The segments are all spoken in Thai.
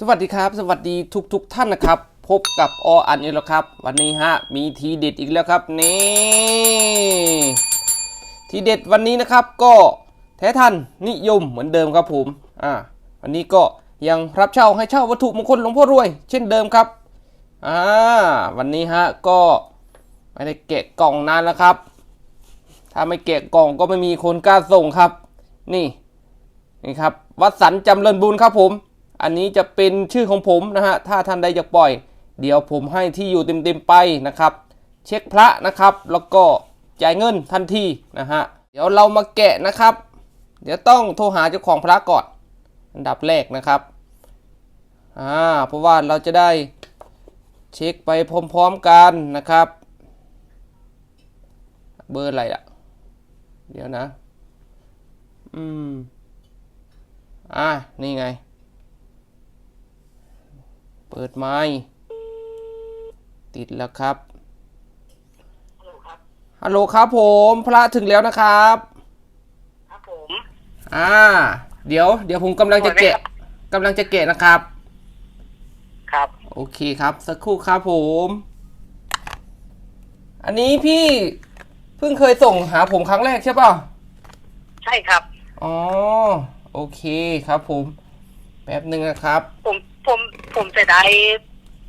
สวัสดีครับ สวัสดีทุกทุกๆท่านนะครับ พบกับออันอีกแล้วครับ วันนี้ฮะมีทีเด็ดอีกแล้วครับนี่ทีเด็ดวันนี้นะครับก็แท้ทันนิยมเหมือนเดิมครับผมอ่าวันนี้ก็ยังรับเช่าให้เช่าวัตถุมงคลหลวงพ่อรวย เช่นเดิมครับอ่าวันนี้ฮะก็ไม่ได้แกะกล่องนานแล้วครับ ถ้าไม่แกะกล่องก็ไม่มีคนกล้าส่งครับ นี่นี่ครับวัดสันจำเริญบุญครับผม อันนี้จะเป็นชื่อของผมนะฮะ ถ้าท่านใดอยากปล่อย เดี๋ยวผมให้ที่อยู่เต็มๆไปนะครับ เช็คพระนะครับ แล้วก็จ่ายเงินทันทีนะฮะ เดี๋ยวเรามาแกะนะครับ เดี๋ยวต้องโทรหาเจ้าของพระก่อน อันดับแรกนะครับอ่าเพราะว่าเราจะได้เช็คไปพร้อมๆกันนะครับ เบอร์อะไรอะเดี๋ยวนะ อืม อะนี่ไง เปิดไม้ ติดแล้วครับ ฮัลโหลครับผม พระถึงแล้วนะครับ ครับผม อ่า เดี๋ยว เดี๋ยวผมกำลังจะแกะกำลังจะแกะนะครับ ครับ โอเคครับ สักครู่ครับผม อันนี้พี่เพิ่งเคยส่งหาผมครั้งแรกใช่ป่ะ ใช่ครับ อ๋อ โอเคครับผม แป๊บหนึ่งนะครับ ผม ผมผมเสียดาย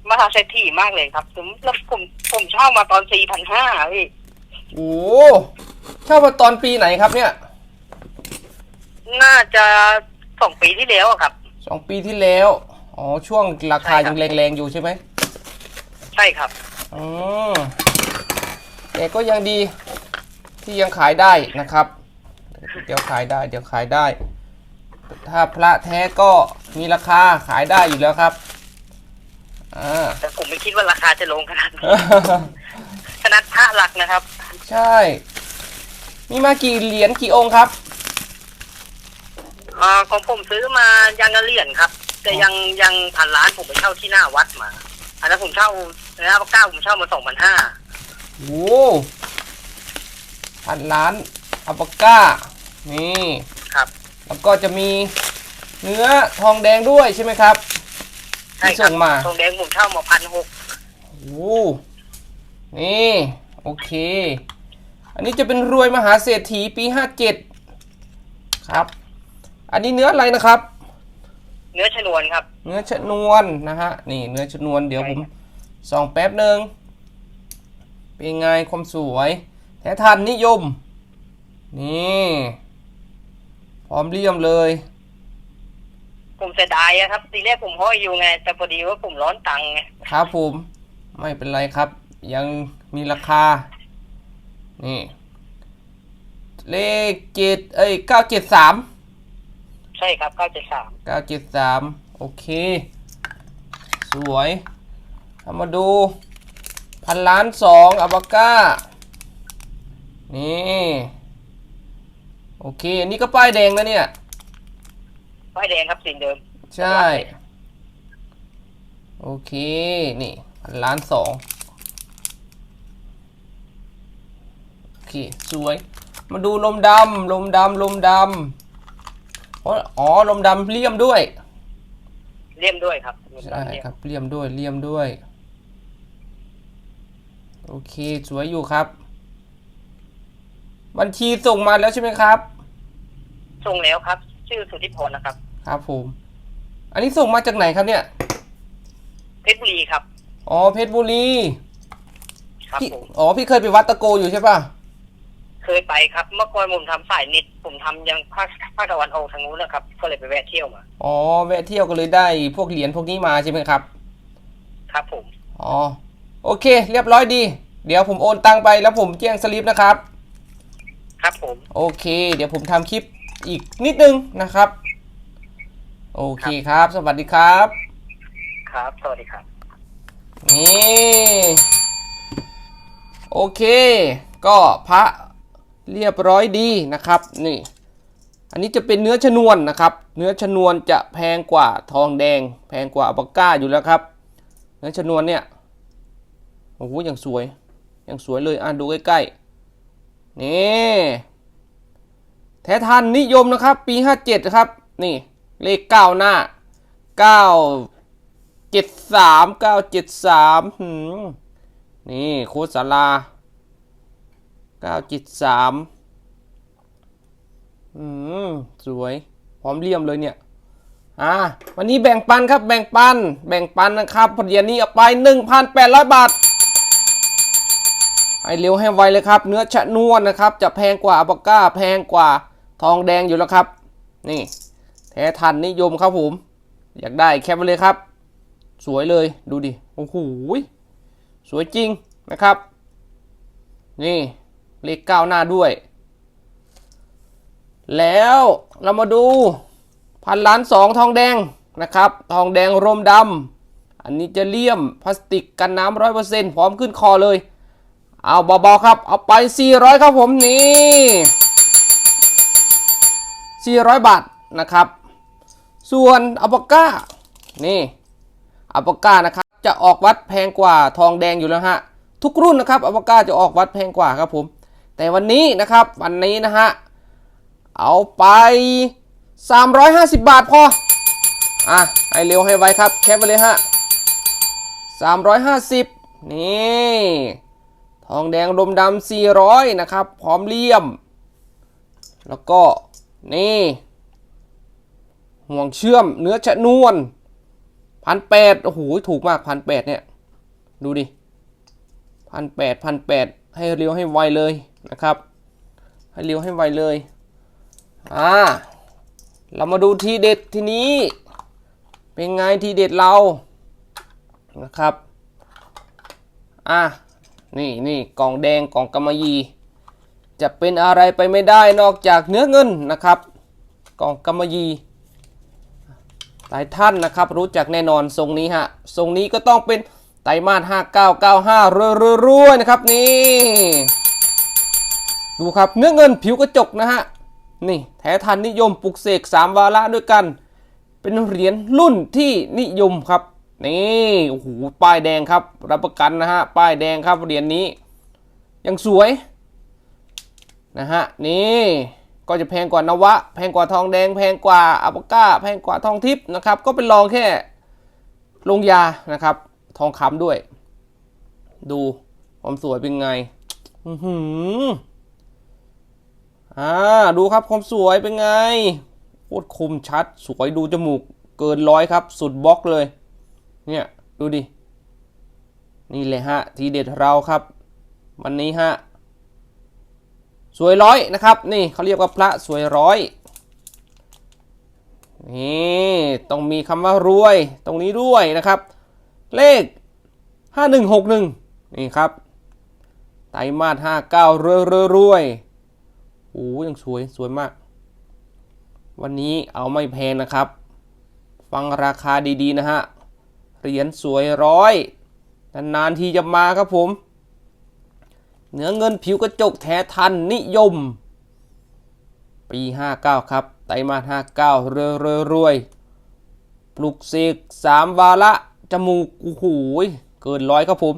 มหาเศรษฐีมากเลยครับ ผมแล้วผมผมเช่ามาตอนสี่พันห้าพี่โอ้เช่ามาตอนปีไหนครับเนี่ยน่าจะสองปีที่แล้วอะครับ สองปีที่แล้ว อ๋อ ช่วงราคาใช่ครัยับงแรงๆอยู่ใช่ไหมใช่ครับ อืมแต่ก็ยังดีที่ยังขายได้นะครับ เดี๋ยวขายได้ เดี๋ยวขายได้ ถ้าพระแท้ก็มีราคาขายได้อยู่แล้วครับอ่าแต่ผมไม่คิดว่าราคาจะลงขนาดนี้ขนาดพระหลักนะครับ ใช่ มีมากี่เหรียญกี่องค์ครับอ่าของผมซื้อมายังละเหรียญครับ แต่ยังยังพันล้านผมไปเช่าที่หน้าวัดมา อันนั้นผมเช่าในหน้าพระเก้าผมเช่ามาสองพันห้าโอ้พันล้านอัลปาก้า นี่ ครับ แล้วก็จะมีเนื้อทองแดงด้วยใช่ไหมครับ ใช่ที่ครัส่งมา ทองแดงผมเช่ามาพันหกโอ้นี่โอเค อันนี้จะเป็นรวยมหาเศรษฐีปี57ครับ อันนี้เนื้ออะไรนะครับ เนื้อชนวนครับ เนื้อชนวนนะฮะ นี่เนื้อชนวนเดี๋ยวผมส่องแป๊บหนึ่งเป็นไงความสวย แท้ทันนิยม นี่ พร้อมเลี่ยมเลย ผมเสียดายอะครับ ทีแรกผมห้อยอยู่ไง แต่พอดีว่าผมร้อนตังค์ไงครับผมไม่เป็นไรครับ ยังมีราคา นี่ เลขเจ็ดเอ้ยเก้าเจ็ดสามใช่ครับเก้าเจ็ดสามเก้าเจ็ดสามโอเค สวยเอามาดูพันล้านสองอัลบาก้า นี่ โอเค อันนี้ก็ป้ายแดงนะเนี่ย ป้ายแดงครับสีเดิม ใช่ โอเค นี่พันล้านสองโอเค สวย มาดูลมดำลมดำลมดำอ๋ออ๋อ ลมดำเลี่ยมด้วย เลี่ยมด้วยครับ ใช่ครับ เลี่ยมด้วย เลี่ยมด้วย โอเค สวยอยู่ครับ บัญชีส่งมาแล้วใช่ไหมครับ ส่งแล้วครับ ชื่อสุทธิพรนะครับ ครับผม อันนี้ส่งมาจากไหนครับเนี่ยเพชรบุรีครับอ๋อเพชรบุรีครับพี่ผมอ๋อพี่เคยไปวัดตะโกอยู่ใช่ป่ะเคยไปครับ เมื่อก่อนผมทำสายนิดผมทำยังภาคภาคตะวันออกทางนู้นนะครับ ก็เลยไปแวะเที่ยวมา อ๋อแวะเที่ยวก็เลยได้พวกเหรียญพวกนี้มาใช่ไหมครับครับผม อ๋อโอเค เรียบร้อยดี เดี๋ยวผมโอนตังไปแล้วผมแจ้งสลิปนะครับ ครับผม โอเค เดี๋ยวผมทำคลิปอีกนิดนึงนะครับ โอเคครับ สวัสดีครับ ครับ สวัสดีครับ นี่โอเค ก็พระเรียบร้อยดีนะครับนี่ อันนี้จะเป็นเนื้อชนวนนะครับ เนื้อชนวนจะแพงกว่าทองแดง แพงกว่าอัลปาก้าอยู่แล้วครับ เนื้อชนวนเนี่ยโอ้โหอย่างสวยอย่างสวยเลยอะดูใกล้ๆ นี่แท้ทันนิยมนะครับ ปี 57 ครับ นี่ เลข 9 หน้า9เจ็ดสามเก้าเจ็ดสามหืมนี่โคสาราเก้าเจ็ดสามอืม สวย พร้อมเลี่ยมเลยเนี่ยอ่าวันนี้แบ่งปันครับแบ่งปัน แบ่งปันนะครับเหรียญนี้เอาไป 1,800 บาท ให้เร็วให้ไวเลยครับ เนื้อชะนวนนะครับ จะแพงกว่าอัปาก้าแพงกว่าทองแดงอยู่แล้วครับ นี่แท้ทันนิยมครับผม อยากได้แคปไปเลยครับ สวยเลยดูดิโอ้โหสวยจริงนะครับ นี่เลขเก้าหน้าด้วย แล้วเรามาดูพันล้านสองทองแดงนะครับ ทองแดงรมดำอันนี้จะเลี่ยมพลาสติกกันน้ำร้อยเปอร์เซ็นต์พร้อมขึ้นคอเลย เอาเบาๆครับ เอาไป 400 ครับผมนี่ 400 บาทนะครับ ส่วนอัปปาก้า นี่อัปปาก้านะครับ จะออกวัดแพงกว่าทองแดงอยู่แล้วฮะ ทุกรุ่นนะครับอัปปาก้าจะออกวัดแพงกว่าครับผม แต่วันนี้นะครับ วันนี้นะฮะ เอาไป 350 บาทพอ อะ ให้เร็วให้ไวครับ แคปไปเลยฮะ350 นี่ ทองแดงลมดำ400 นะครับ พร้อมเลี่ยม แล้วก็นี่ ห่วงเชื่อมเนื้อชะนวนพันแปดโอ้โห ถูกมากพันแปดเนี่ย ดูดิพันแปดพันแปดให้เร็วให้ไวเลยนะครับ ให้เร็วให้ไวเลย อ่า เรามาดูทีเด็ดทีนี้ เป็นไงทีเด็ดเรานะครับ อะ นี่นี่กล่องแดงกล่องกำมะหยี่จะเป็นอะไรไปไม่ได้นอกจากเนื้อเงินนะครับ กล่องกำมะหยี่หลายท่านนะครับรู้จักแน่นอนทรงนี้ฮะทรงนี้ก็ต้องเป็นไตรมาส5995รวยๆนะครับนี่ ดูครับเนื้อเงินผิวกระจกนะฮะนี่แท้ทันนิยมปลุกเสก3วาระด้วยกัน เป็นเหรียญรุ่นที่นิยมครับ นี่โอ้โหป้ายแดงครับ รับประกันนะฮะ ป้ายแดงครับเหรียญนนี้ ยังสวยนะฮะ นี่ก็จะแพงกว่านวะ แพงกว่าทองแดง แพงกว่าอัปปาก้า แพงกว่าทองทิพย์นะครับ ก็เป็นรองแค่ลงยานะครับ ทองคำด้วย ดูความสวยเป็นไง อือหืออ่าดูครับความสวยเป็นไงโคตรคมชัด สวยดูจมูกเกินร้อยครับ สุดบล็อกเลย เนี่ย ดูดิ นี่เลยฮะ ทีเด็ดเราครับ วันนี้ฮะ สวยร้อยนะครับ นี่เขาเรียกว่าพระสวยร้อยนี่ต้องมีคำว่ารวยตรงนี้ด้วยนะครับ เลข 5161 นี่ครับไตรมาส59รวยรวยรวยโอ้ยังสวยสวยมาก วันนี้เอาไม่แพงนะครับ ฟังราคาดีๆนะฮะ เหรียญสวยร้อย นานๆทีจะมาครับผมเนื้อเงินผิวกระจกแท้ทันนิยม ปี 59 ครับ ไตรมาส59 รวยรวยรวยปลุกเสกสามวาระจมูกโอ้โหเกินร้อยครับผม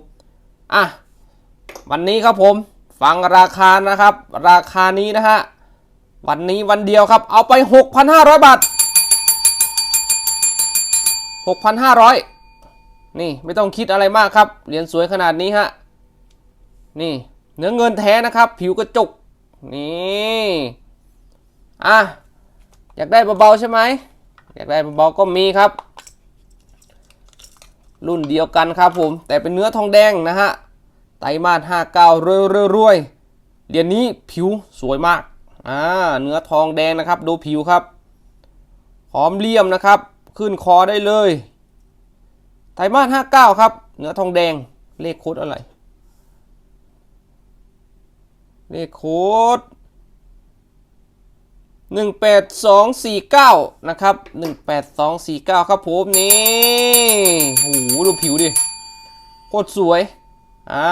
อะ วันนี้ครับผม ฟังราคานะครับ ราคานี้นะฮะ วันนี้วันเดียวครับ เอาไป 6,500 บาท 6,500 นี่ไม่ต้องคิดอะไรมากครับ เหรียญสวยขนาดนี้ฮะ นี่เนื้อเงินแท้นะครับ ผิวกระจก นี่อะอยากได้เบาๆใช่ไหมอยากได้เบาๆก็มีครับ รุ่นเดียวกันครับผม แต่เป็นเนื้อทองแดงนะฮะ ไตมาส59รวยรวยรวยเหรียญนี้ผิวสวยมากอ่าเนื้อทองแดงนะครับ ดูผิวครับ หอมเลี่ยมนะครับ ขึ้นคอได้เลย ไตรมาส59ครับ เนื้อทองแดง เลขโค้ดอะไร เลขโค้ด18249นะครับ18249ครับผมนี่โอ้โหดูผิวดิ โคตรสวย อ่า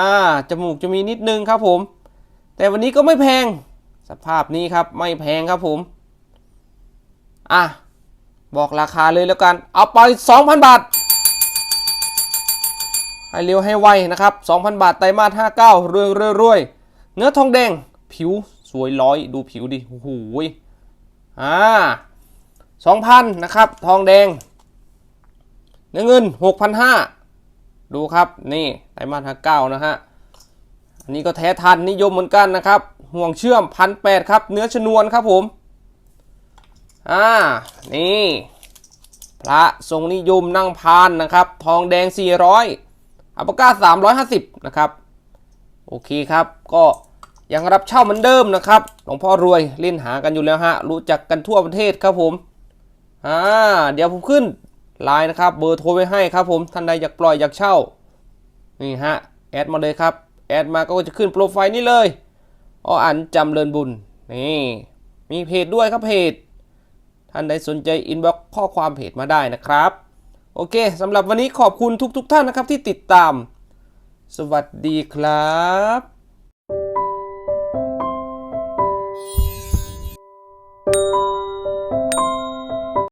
จมูกจะมีนิดนึงครับผม แต่วันนี้ก็ไม่แพง สภาพนี้ครับไม่แพงครับผม อะ บอกราคาเลยแล้วกัน เอาไป2,000บาท ให้เร็วให้ไวนะครับ 2,000 บาทไตรมาส59รวยรวยรวยเนื้อทองแดง ผิวสวยร้อยดูผิวดิโอ้โหยอ่า2,000นะครับ ทองแดง เนื้อเงิน 6,500 ดูครับ นี่ไตรมาส59นะฮะ อันนี้ก็แท้ทันนิยมเหมือนกันนะครับ ห่วงเชื่อมพันแครับ เนื้อชนวนครับผม อ่า นี่ พระทรงนิยมนั่งพานนะครับ ทองแดง 400 อัปปะก้า350นะครับโอเคครับ ก็ยังรับเช่าเหมือนเดิมนะครับหลวงพ่อรวยเล่นหากันอยู่แล้วฮะรู้จักกันทั่วประเทศครับผมอ่าเดี๋ยวผมขึ้นไลน์นะครับเบอร์โทรไว้ให้ครับผมท่านใดอยากปล่อยอยากเช่านี่ฮะแอดมาเลยครับแอดมาก็จะขึ้นโปรไฟล์นี้เลยอ้ออันจำเริญบุญนี่มีเพจด้วยครับเพจท่านใดสนใจอินบ็อกข้อความเพจมาได้นะครับ โอเคสำหรับวันนี้ขอบคุณทุกๆทท่านนะครับที่ติดตาม สวัสดีครับ